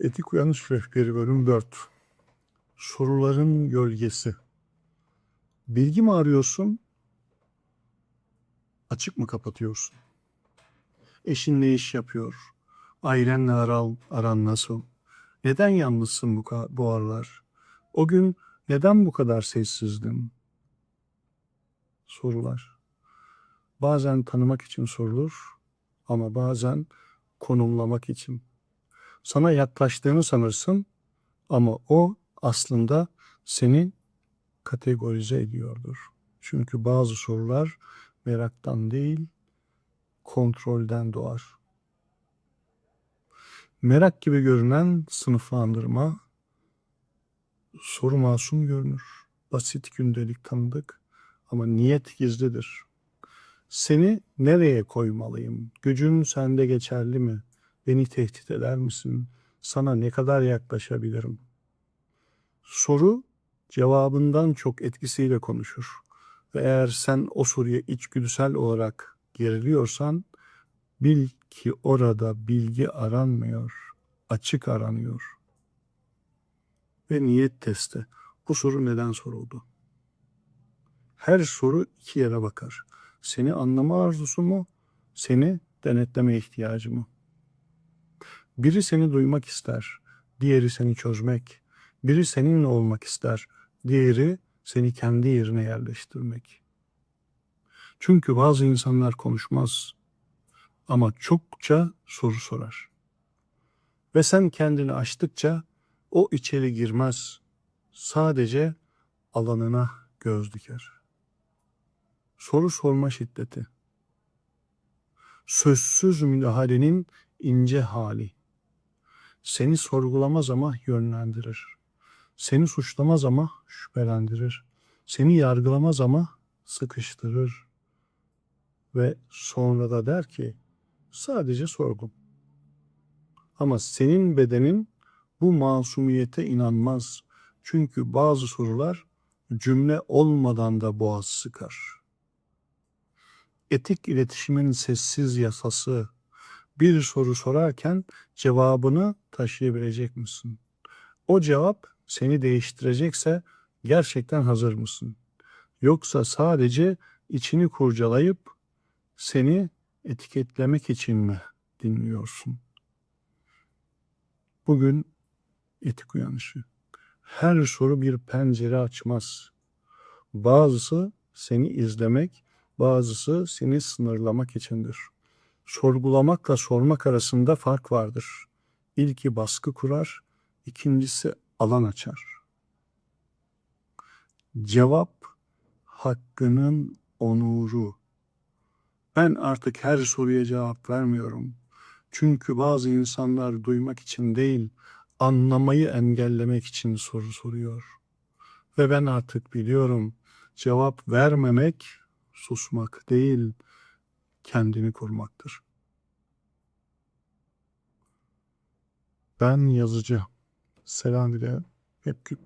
Etik Uyanış Rehberi bölüm 4 Soruların Gölgesi Bilgi mi arıyorsun? Açık mı kapatıyorsun? Eşin ne iş yapıyor? Ailenle aran, aran nasıl? Neden yalnızsın bu, bu aralar? O gün neden bu kadar sessizdin? Sorular. Bazen tanımak için sorulur ama bazen konumlamak için. Sana yaklaştığını sanırsın ama o aslında seni kategorize ediyordur. Çünkü bazı sorular meraktan değil, kontrolden doğar. Merak gibi görünen sınıflandırma, soru masum görünür. Basit gündelik tanıdık ama niyet gizlidir. Seni nereye koymalıyım? Gücün sende geçerli mi? Beni tehdit eder misin? Sana ne kadar yaklaşabilirim? Soru cevabından çok etkisiyle konuşur. Ve eğer sen o soruya içgüdüsel olarak geriliyorsan bil ki orada bilgi aranmıyor, açık aranıyor. Ve niyet testi. Bu soru neden soruldu? Her soru iki yere bakar. Seni anlama arzusu mu, seni denetleme ihtiyacı mı? Biri seni duymak ister, diğeri seni çözmek. Biri seninle olmak ister, diğeri seni kendi yerine yerleştirmek. Çünkü bazı insanlar konuşmaz ama çokça soru sorar. Ve sen kendini açtıkça o içeri girmez. Sadece alanına göz diker. Soru sorma şiddeti. Sözsüz müdahalenin ince hali. Seni sorgulamaz ama yönlendirir. Seni suçlamaz ama şüphelendirir. Seni yargılamaz ama sıkıştırır. Ve sonra da der ki sadece sorgum. Ama senin bedenin bu masumiyete inanmaz. Çünkü bazı sorular cümle olmadan da boğaz sıkar. Etik iletişimin sessiz yasası. Bir soru sorarken cevabını taşıyabilecek misin? O cevap seni değiştirecekse gerçekten hazır mısın? Yoksa sadece içini kurcalayıp seni etiketlemek için mi dinliyorsun? Bugün etik uyanışı. Her soru bir pencere açmaz. Bazısı seni izlemek, bazısı seni sınırlamak içindir. Sorgulamakla sormak arasında fark vardır. İlki baskı kurar, ikincisi alan açar. Cevap hakkının onuru. Ben artık her soruya cevap vermiyorum. Çünkü bazı insanlar duymak için değil, anlamayı engellemek için soru soruyor. Ve ben artık biliyorum cevap vermemek susmak değil, kendini korumaktır. Ben yazıcı. Selam bile hep gü-